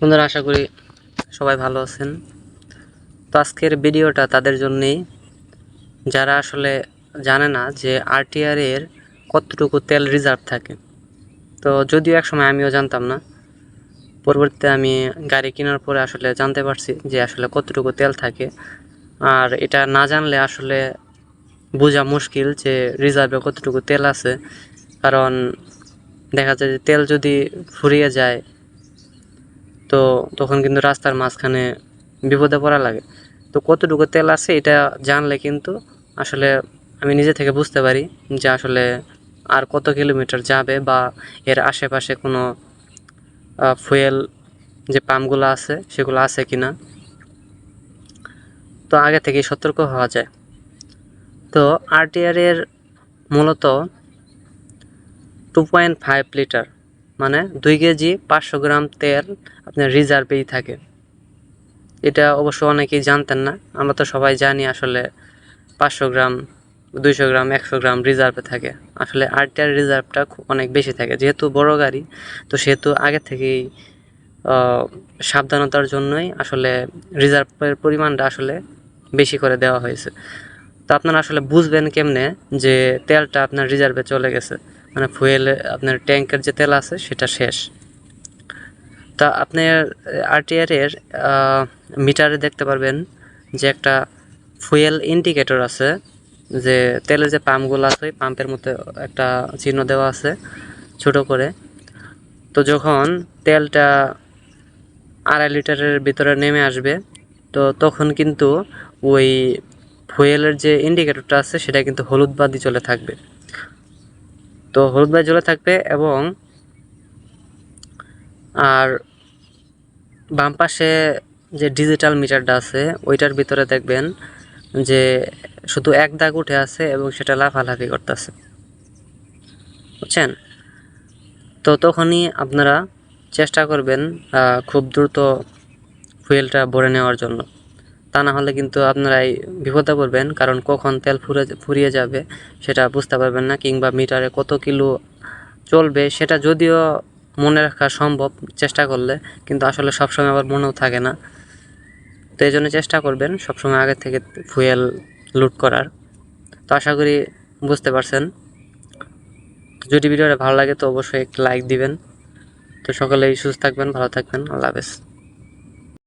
বন্ধুরা, আশা করি সবাই ভালো আছেন। তো আজকের ভিডিওটা তাদের জন্যেই। যারা আসলে জানে না যে আরটিআর এর কতটুকু তেল রিজার্ভ থাকে। তো যদিও এক সময় আমিও জানতাম না, পরবর্তীতে আমি গাড়ি কেনার পরে আসলে জানতে পারছি যে আসলে কতটুকু তেল থাকে। আর এটা না জানলে আসলে বোঝা মুশকিল যে রিজার্ভে কতটুকু তেল আছে। কারণ দেখা যায় যে তেল যদি ফুরিয়ে যায় তো তখন কিন্তু রাস্তার মাঝখানে বিপদে পড়া লাগে। তো কতটুকু তেল আছে এটা জানলে কিন্তু আসলে আমি নিজে থেকে বুঝতে পারি যে আসলে আর কত কিলোমিটার যাবে বা এর আশেপাশে কোনো ফুয়েল যে পাম্পগুলো আছে সেগুলো আছে কি না তো আগে থেকেই সতর্ক হওয়া যায়। তো আরটিআর এর মূলত টু পয়েন্ট ফাইভ লিটার মানে দুই কেজি পাঁচশো গ্রাম তেল আপনার রিজার্ভেই থাকে। এটা অবশ্য অনেকেই জানতেন না। আমরা তো সবাই জানি আসলে পাঁচশো গ্রাম, দুইশো গ্রাম, একশো গ্রাম রিজার্ভে থাকে। আসলে আরটিআর রিজার্ভটা অনেক বেশি থাকে। যেহেতু বড় গাড়ি, তো সেহেতু আগে থেকেই সাবধানতার জন্যই আসলে রিজার্ভের পরিমাণটা আসলে বেশি করে দেওয়া হয়েছে। তো আপনারা আসলে বুঝবেন কেমনে যে তেলটা আপনার রিজার্ভে চলে গেছে। মানে ফুয়েল, আপনার ট্যাঙ্কের যে তেল আছে সেটা শেষ। তা আপনার আরটিআর এর মিটারে দেখতে পারবেন যে একটা ফুয়েল ইন্ডিকেটর আছে, যে তেলের যে পাম্পগুলো আছে, ওই পাম্পের মধ্যে একটা চিহ্ন দেওয়া আছে, ছোট করে। তো যখন তেলটা আড়াই লিটারের ভিতরে নেমে আসবে, তো তখন কিন্তু ওই ফুয়েলের যে ইন্ডিকেটরটা আছে, সেটা কিন্তু হলুদ বাদি চলে থাকবে। তো হলুদ বাদি জ্বলে থাকবে এবং আর বাম পাশে যে ডিজিটাল মিটারটা আছে, ওইটার ভিতরে দেখবেন যে শুধু এক দাগ উঠে আছে এবং সেটা লাফালাফি করতেছে। বুঝছেন? তো তখনই আপনারা চেষ্টা করবেন খুব দ্রুত ফুয়েলটা ভরে নেওয়ার জন্য। তা না হলে কিন্তু আপনারাই বিপদে পড়বেন, কারণ কখন তেল ফুরে ফুরিয়ে যাবে সেটা বুঝতে পারবেন না, কিংবা মিটারে কত কিলো চলবে সেটা যদিও মনে রাখা সম্ভব চেষ্টা করলে, কিন্তু আসলে সবসময় আবার মনেও থাকে না। তো এই জন্য চেষ্টা করবেন সবসময় আগে থেকে ফুয়েল লুট করার। তো আশা করি বুঝতে পারছেন। যদি ভিডিওটা ভালো লাগে তো অবশ্যই একটা লাইক দিবেন। তো সকলেই সুস্থ থাকবেন, ভালো থাকবেন, আল্লাহ হাফেজ।